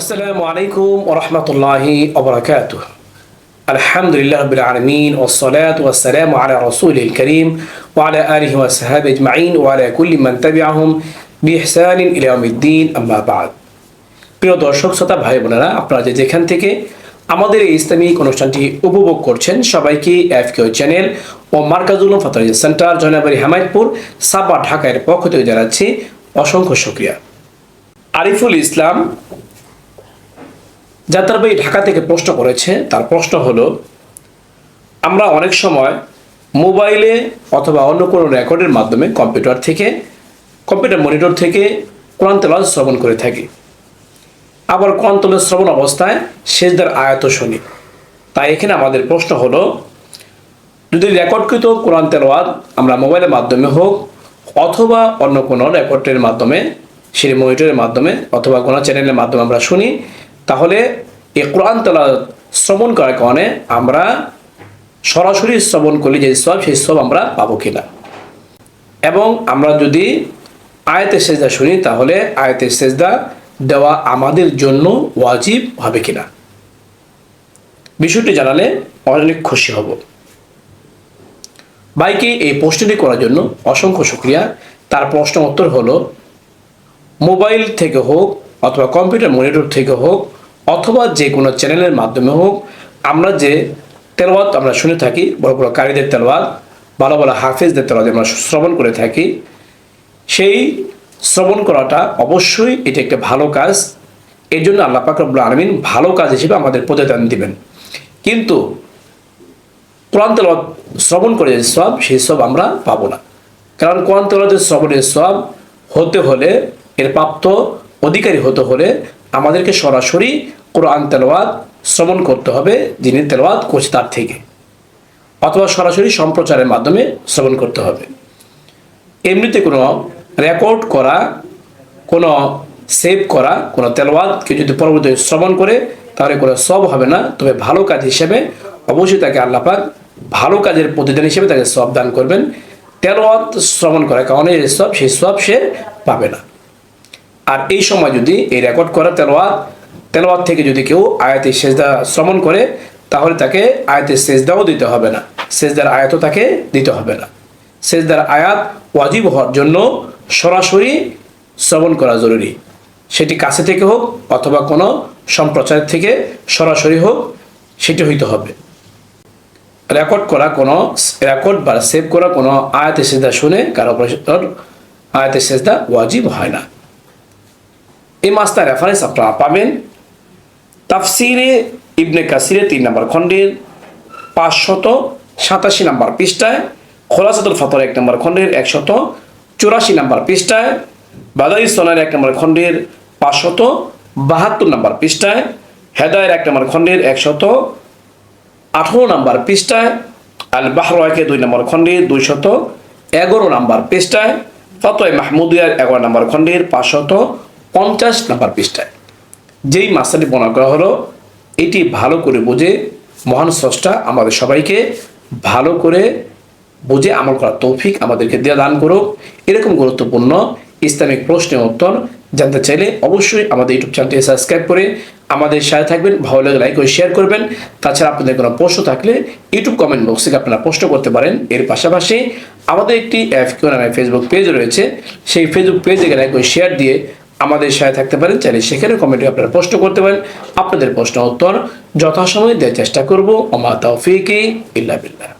আসসালামু আলাইকুম ওরহমতুল্লাহি ওবরাকাত আলহামদুলিল্লাহ রবিল আলমিন ওসলাত ওয়াসালাম আলা রসুল করিম ওয়ালা আলহি ওয়াসাহাব ইজমাইন ওয়ালা কুল্লি মান তাবিআহুম বিহসান ইলামুদ্দিন আম্মা বাদ। প্রিয় দর্শক, শ্রোতা, ভাই, বোনেরা, আপনারা যে যেখান থেকে আমাদের এই ইসলামিক অনুষ্ঠানটি উপভোগ করছেন, সবাইকে এফ কিউ চ্যানেল ও মার্কাজুল ফাতরিজ সেন্টার, জয়নাবাড়ি, হেমায়তপুর সাবা ঢাকার পক্ষ থেকে জানাচ্ছি অসংখ্য সুক্রিয়া আরিফুল ইসলাম যাত্রা ভাই ঢাকা থেকে প্রশ্ন করেছে, তার প্রশ্ন হলো, আমরা অনেক সময় মোবাইলে অথবা অন্য কোনো রেকর্ডের মাধ্যমে কম্পিউটার থেকে, কম্পিউটার মনিটর থেকে কোরআন শ্রবণ করে থাকি। আবার কোরআন শ্রবণ অবস্থায় সেজদার আয়ত শুনি। তাই এখানে আমাদের প্রশ্ন হলো, যদি রেকর্ডকৃত কোরআন তেলাওয়াত আমরা মোবাইলের মাধ্যমে হোক অথবা অন্য কোনো রেকর্ডের মাধ্যমে, সেই মনিটরের মাধ্যমে অথবা কোনো চ্যানেলের মাধ্যমে আমরা শুনি তাহলে এই কোরআন তেলাওয়াত শ্রবণ করার কারণে আমরা সরাসরি শ্রবণ করলে যে সব, সেই সব আমরা পাবো কিনা। এবং আমরা যদি আয়তের সেজদা শুনি, তাহলে আয়তের সেজদা দেওয়া আমাদের জন্য ওয়াজিব হবে কিনা। বিষয়টি জানালে অনেক খুশি হব। বাইকে এই প্রশ্নটি করার জন্য অসংখ্য শুক্রিয়া। তার প্রশ্ন উত্তর হলো, মোবাইল থেকে হোক অথবা কম্পিউটার মনিটর থেকে হোক অথবা যে কোনো চ্যানেলের মাধ্যমে হোক, আমরা যে তেলওয়াত আমরা শুনে থাকি, বড় বড় কারীদের তেলওয়াত, ভালো ভালো হাফেজদের তেলওয়াত আমরা শ্রবণ করে থাকি, সেই শ্রবণ করাটা অবশ্যই এটি একটা ভালো কাজ। এর জন্য আল্লাহ পাক রব্বুল আলমিন ভালো কাজ হিসেবে আমাদের প্রতিদান দিবেন। কিন্তু কোরআন তেলাওয়াত শ্রবণ করে যে সব, সেই সব আমরা পাবো না। কারণ কোরআন তেলাওয়াতের শ্রবণের সব হতে হলে, এর প্রাপ্ত অধিকারী হতে হলে আমাদেরকে সরাসরি কোরআন তেলাওয়াত শ্রবণ করতে হবে, যিনি তেলাওয়াত করছে তার থেকে। অথবা সরাসরি সম্প্রচারের মাধ্যমে শ্রবণ করতে হবে। এমনিতে কোনো রেকর্ড করা, কোনো সেভ করা, কোনো তেলাওয়াতকে যদি পরবর্তী শ্রবণ করে, তাহলে কোনো সব হবে না। তবে ভালো কাজ হিসেবে অবশ্যই তাকে আল্লাপাক ভালো কাজের প্রতিদান হিসেবে তাকে সব দান করবেন। তেলাওয়াত শ্রবণ করার কারণে যে সব, সেই সব সে পাবে না। আর এই সময় যদি এই রেকর্ড করা তেলোয়াত তেলোয়াত থেকে যদি কেউ আয়াতের সেজদা শ্রমণ করে, তাহলে তাকে আয়াতের সেজদাও দিতে হবে না। সেজদার আয়াতও তাকে দিতে হবে না। সেজদার আয়াত ওয়াজিব হওয়ার জন্য সরাসরি শ্রবণ করা জরুরি। সেটি কাছে থেকে হোক অথবা কোনো সম্প্রচার থেকে সরাসরি হোক, সেটি হইতে হবে। রেকর্ড করা কোনো রেকর্ড বা সেভ করা কোনো আয়াতের সেজদা শুনে কারও আয়াতের সেজদা ওয়াজিব হয় না। এই মাস্টার রেফারেন্স আপনারা পাবেন। তাফসিরে ইবনে কাসিরে তিন নম্বর খণ্ডের পাঁচশত সাতাশি নম্বর পৃষ্ঠায়, খোলাসাতুল ফতর এক নম্বর খণ্ডের একশত চুরাশি নম্বর পৃষ্ঠায় বাদাই সোনার এক নম্বর খণ্ডের পাঁচশত বাহাত্তর নম্বর পৃষ্ঠায়, হেদায়ের এক নম্বর খণ্ডের একশত আঠারো নম্বর পৃষ্ঠায় আল বাহরাকে দুই নম্বর খণ্ডের দুইশত এগারো নম্বর পৃষ্ঠায় ফতোয় মাহমুদিয়ার এগারো নম্বর খণ্ডের পাঁচশত পঞ্চাশ নাম্বার পৃষ্ঠায়। যেই মাসাটি বর্ণনা করা হলো, এটি ভালো করে বুঝে মহান স্রষ্টা আমাদের সবাইকে ভালো করে বুঝে আমল করার তৌফিক আমাদেরকে দেওয়া দান করুক। এরকম গুরুত্বপূর্ণ ইসলামিক প্রশ্নের উত্তর জানতে চাইলে অবশ্যই আমাদের ইউটিউব চ্যানেলটি সাবস্ক্রাইব করে আমাদের সাথে থাকবেন। ভালো লাগে লাইক করে শেয়ার করবেন। তাছাড়া আপনাদের কোনো প্রশ্ন থাকলে ইউটিউব কমেন্ট বক্সে আপনারা প্রশ্ন করতে পারেন। এর পাশাপাশি আমাদের একটি অ্যাপ কেউ নামে ফেসবুক পেজ রয়েছে। সেই ফেসবুক পেজে লাইক করে শেয়ার দিয়ে আমাদের সাথে থাকতে পারেন, চাইলে সেখানে কমেন্টে আপনারা প্রশ্ন করতে পারেন। আপনাদের প্রশ্ন উত্তর যথাসময়ে দেওয়ার চেষ্টা করব। অমা তৌফিকি ইল্লা বিল্লাহ।